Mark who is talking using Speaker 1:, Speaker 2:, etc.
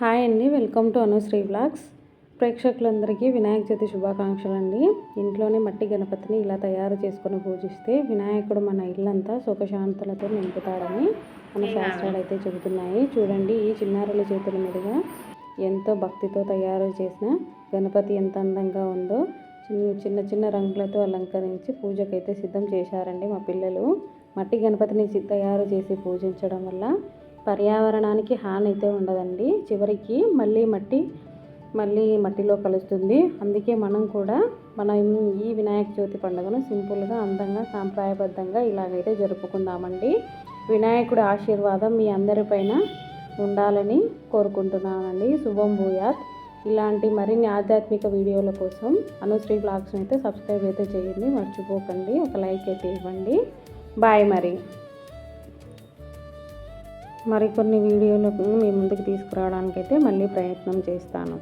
Speaker 1: Hi అండి welcome to Anusri blogs ప్రేక్షకులందరికీ వినాయక చవితి శుభాకాంక్షలు అండి ఇంట్లోనే మట్టి గణపతిని ఇలా తయారు చేసుకొని పూజిస్తే వినాయకుడు మన ఇల్లంతా సుఖశాంతులతో నింపుతాడని మన శాస్త్రాలు అయితే చెబుతున్నాయి. చూడండి ఈ చిన్నారుల చేతుల మీదుగా ఎంతో భక్తితో తయారు చేసిన గణపతి ఎంత అందంగా ఉందో. చిన్న చిన్న రంగులతో అలంకరించి పూజకైతే సిద్ధం చేశారండి మా పిల్లలు. మట్టి గణపతిని తయారు చేసి పూజించడం వల్ల పర్యావరణానికి హాని అయితే ఉండదండి. చివరికి మళ్ళీ మట్టి మళ్ళీ మట్టిలో కలుస్తుంది. అందుకే మనం కూడా మనం ఈ వినాయక చవితి పండుగను సింపుల్గా అందంగా సాంప్రదాయబద్ధంగా ఇలాగైతే జరుపుకుందామండి. వినాయకుడి ఆశీర్వాదం మీ అందరిపైన ఉండాలని కోరుకుంటున్నానండి. శుభం భూయాత్. ఇలాంటి మరిన్ని ఆధ్యాత్మిక వీడియోల కోసం అనుశ్రీ బ్లాగ్స్ని అయితే సబ్స్క్రైబ్ అయితే చేయండి. మర్చిపోకండి. ఒక లైక్ అయితే ఇవ్వండి. బాయ్ మరి. మరికొన్ని వీడియోలకు మీ ముందుకు తీసుకురావడానికైతే మళ్ళీ ప్రయత్నం చేస్తాను.